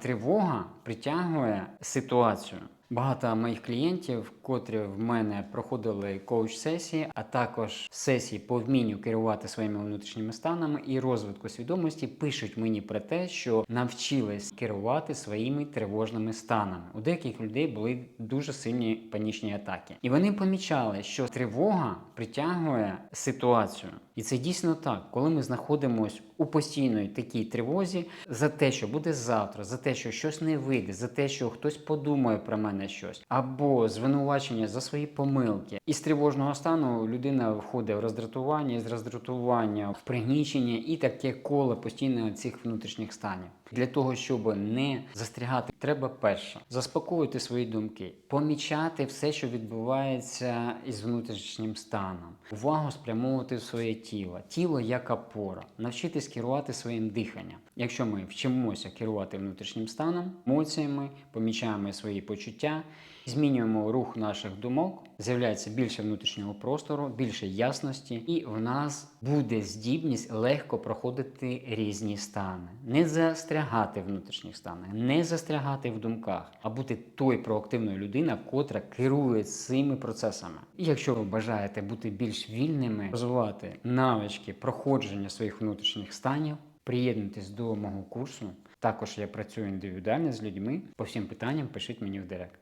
Тривога притягує ситуацію. Багато моїх клієнтів, котрі в мене проходили коуч-сесії, а також сесії по вмінню керувати своїми внутрішніми станами і розвитку свідомості, пишуть мені про те, що навчились керувати своїми тривожними станами. У деяких людей були дуже сильні панічні атаки, і вони помічали, що тривога притягує ситуацію. І це дійсно так, коли ми знаходимося у постійної такій тривозі за те, що буде завтра, за те, що щось не вийде, за те, що хтось подумає про мене щось, або звинувачення за свої помилки. Із тривожного стану людина входить в роздратування, з роздратування в пригнічення і таке коло постійно цих внутрішніх станів. Для того, щоб не застрягати, треба перше заспокоїти свої думки, помічати все, що відбувається із внутрішнім станом, увагу спрямовувати в своє тіло, тіло як опора, навчитись керувати своїм диханням. Якщо ми вчимося керувати внутрішнім станом, емоціями, помічаємо свої почуття, змінюємо рух наших думок, з'являється більше внутрішнього простору, більше ясності, і в нас буде здібність легко проходити різні стани, не застрягати в внутрішніх станах, не застрягати в думках, а бути той проактивною людина, котра керує цими процесами. І якщо ви бажаєте бути більш вільними, розвивати навички проходження своїх внутрішніх станів. Приєднуйтесь до мого курсу. Також я працюю індивідуально з людьми. По всім питанням пишіть мені в директ.